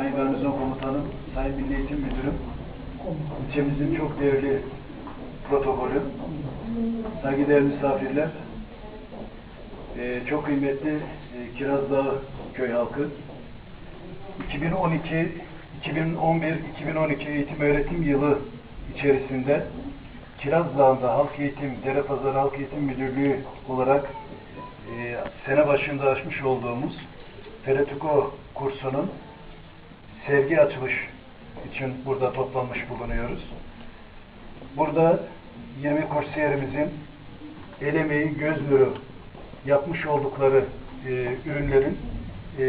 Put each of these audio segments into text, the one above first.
Sayın Garnizon Komutanım, Sayın Milli Eğitim Müdürüm, ilçemizin çok değerli protokolü, saygıdeğer misafirler, e, çok kıymetli e, Kiraz Dağı köy halkı, 2012, 2011, 2012 eğitim öğretim yılı içerisinde Kiraz Dağı'nda Halk Eğitim, Derepazarı Halk Eğitim Müdürlüğü olarak e, sene başında açmış olduğumuz Feretüko kursunun sergi açılış için burada toplanmış bulunuyoruz. Burada 20 kursiyerimizin el emeği, göz nuru yapmış oldukları e, ürünlerin e,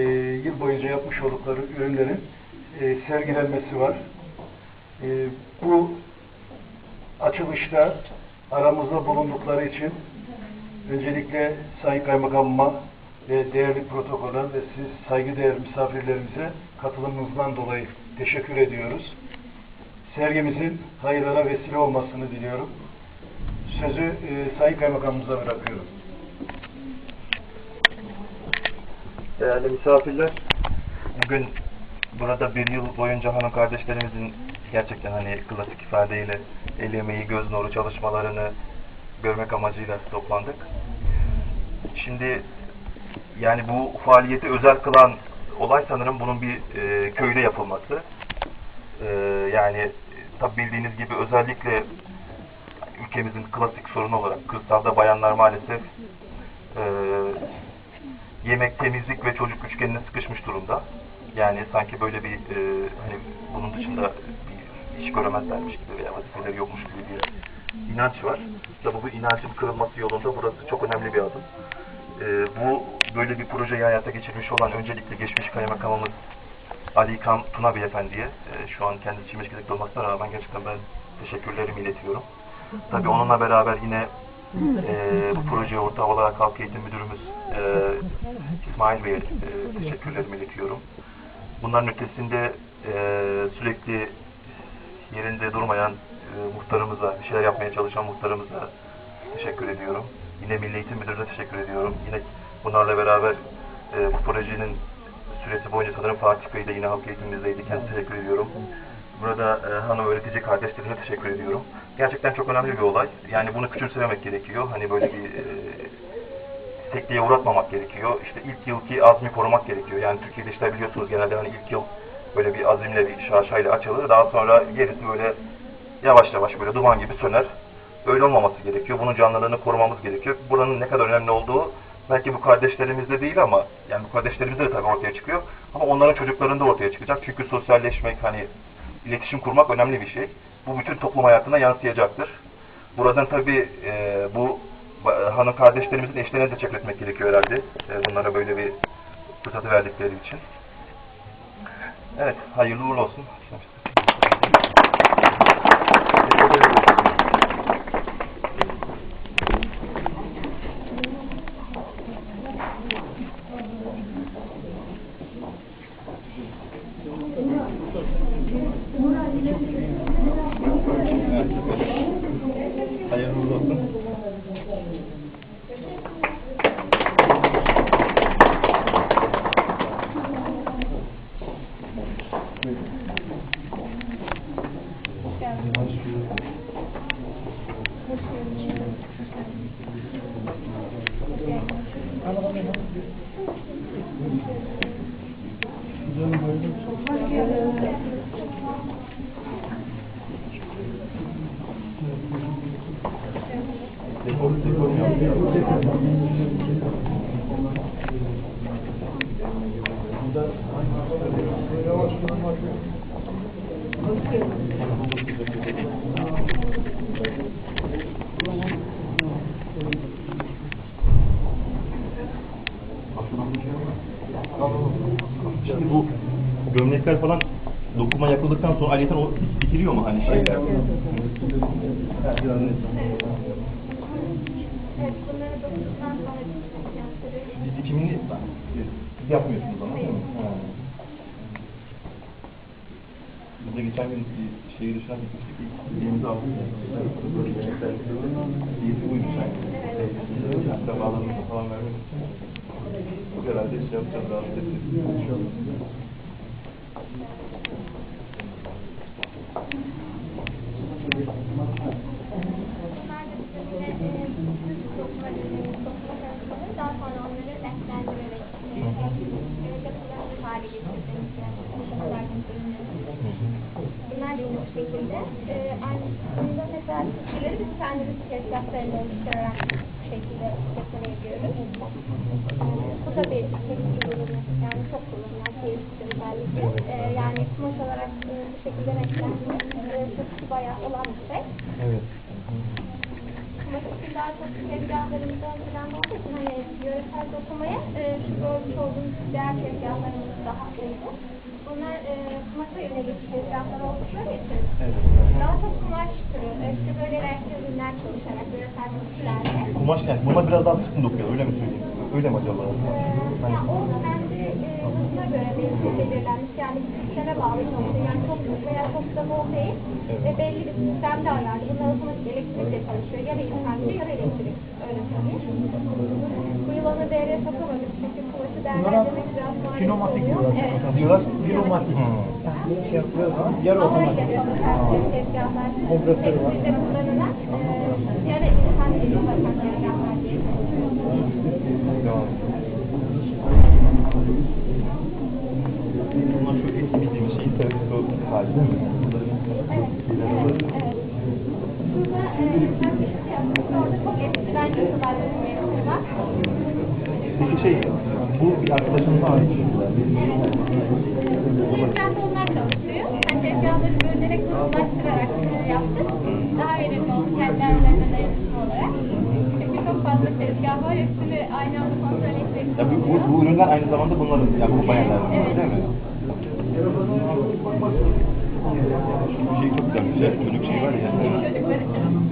yıl boyunca yapmış oldukları ürünlerin e, sergilenmesi var. E, bu açılışta aramızda bulundukları için öncelikle Sayın Kaymakamıma ve değerli protokola ve siz saygıdeğer misafirlerimize katılımınızdan dolayı teşekkür ediyoruz. Sergimizin hayırlara vesile olmasını diliyorum. Sözü e, Sayın Kaymakamımıza bırakıyorum. Değerli misafirler, bugün burada bir yıl boyunca hanım kardeşlerimizin gerçekten hani klasik ifadeyle el emeği, göz nuru çalışmalarını görmek amacıyla toplandık. Şimdi yani bu faaliyeti özel kılan olay sanırım bunun bir e, köyde yapılması. E, yani tabi bildiğiniz gibi özellikle ülkemizin klasik sorunu olarak kırsalda bayanlar maalesef e, yemek, temizlik ve çocuk üçgenine sıkışmış durumda. Yani sanki böyle bir e, hani bunun dışında bir iş göremezlermiş gibi veya vazifeleri yokmuş gibi bir inanç var. Tabi bu inancın kırılması yolunda burası çok önemli bir adım. E, bu böyle bir projeyi hayata geçirmiş olan öncelikle geçmiş kaymakamımız Ali İlkan Tuna Beyefendi'ye e, şu an kendisi için meşgulik olmasına rağmen gerçekten ben teşekkürlerimi iletiyorum. Tabi onunla beraber yine e, bu projeye ortağı olarak Halk Eğitim Müdürümüz e, İsmail Bey'e e, teşekkürlerimi iletiyorum. Bunların ötesinde e, sürekli yerinde durmayan e, muhtarımıza, bir şeyler yapmaya çalışan muhtarımıza teşekkür ediyorum. Yine Milli Eğitim Müdürü'ne teşekkür ediyorum. Yine bunlarla beraber e, bu projenin süresi boyunca sanırım Fatih Bey de yine halk eğitimimizdeydi. Kendisine teşekkür ediyorum. Burada e, hanım öğretici kardeşlerime teşekkür ediyorum. Gerçekten çok önemli bir olay. Yani bunu küçümsememek gerekiyor. Hani böyle bir e, sekteye uğratmamak gerekiyor. İşte ilk yılki azmi korumak gerekiyor. Yani Türkiye'de işte biliyorsunuz genelde hani ilk yıl böyle bir azimle bir şaşayla açılır. Daha sonra gerisi böyle yavaş yavaş böyle duman gibi söner. Öyle olmaması gerekiyor. Bunun canlılığını korumamız gerekiyor. Buranın ne kadar önemli olduğu belki bu kardeşlerimizde değil ama yani bu kardeşlerimizde de tabii ortaya çıkıyor. Ama onların çocuklarında ortaya çıkacak. Çünkü sosyalleşmek hani iletişim kurmak önemli bir şey. Bu bütün toplum hayatına yansıyacaktır. Buradan tabii e, bu hanım kardeşlerimizin eşlerine de teşekkür etmek gerekiyor herhalde. E, bunlara böyle bir fırsatı verdikleri için. Evet, hayırlı uğurlu olsun. Hayırlı olsun. Dekor, Şimdi bu gömlekler falan dokuma yapıldıktan sonra ayrıca o dikiliyor mu hani şey? Evet, yaptırıyoruz. Siz dikimini siz yapmıyorsunuz ama değil mi? Ha. Biz de geçen gün bir şehir dışına gitmiştik. Elimizi aldık. Böyle yemekler İyisi buydu sanki. Hatta bağlarımızı falan vermek için. Herhalde şey yapacağız. Rahatsız edeceğiz. hale getirdiğimiz yani aşamalardan ürünlerimiz. Bunlar da bu şekilde. Ee, aynı mesela fikirleri biz bu şekilde yapabiliyoruz. Ee, bu da bir ürünü. Yani çok kullanılan. Ee, yani kumaş e, bu şekilde. E, çok bayağı olan bir şey. Evet. Kumaş için daha çok tezgahlarımızda planda olduğu için hani yöresel dokumaya e, şu görmüş olduğunuz diğer tezgahlarımız daha Bunlar e, kumaşa yönelik tezgahlar oldukları için daha çok kumaş türü, işte böyle renkli ürünler çalışarak yöresel motiflerle. Kumaş yani buna biraz daha sıkın dokuyor öyle mi söyleyeyim? Öyle mi acaba? Ee, ya o kendi e, hızına göre belli belirlenmiş yani sisteme bağlı nokta yani çok büyük veya çok da bol değil ve belli bir sistemde ayarlı. Bunlar otomatik elektrikle çalışıyor ya da insancı ya da elektrik öyle söyleyeyim. Bu onu devreye sokamadık çünkü kulaşı değerlendirmek biraz maliyetli oluyor. diyorlar. Evet. Diyorlar pneumatik. Hmm. Yani şey yapıyor zaman yarı otomatik. Kompresörü var. tekstilde kullanılan e, ya da insancı çalışan tezgahlar diye. Devam. Bunlar şu eski bildiğimiz şey o hali değil mi? Evet, evet. Burada e, ben bir şey yaptım. Orada çok eskiden. Peki şey, bu bir arkadaşımın şeyler. Tezgahta onlar çalışıyor. Yani tezgahları bölerek kurumlaştırarak e, yaptık. Daha verimli oldu kendi aralarında dayanışma olarak. Çünkü çok fazla tezgah var. Hepsini aynı anda kontrol etmek Ya bu, bu, bu ürünler aynı zamanda bunların, yani bu bayanların Evet. değil mi? Şey çok güzel, güzel çocuk şey var ya. Çocuklar için.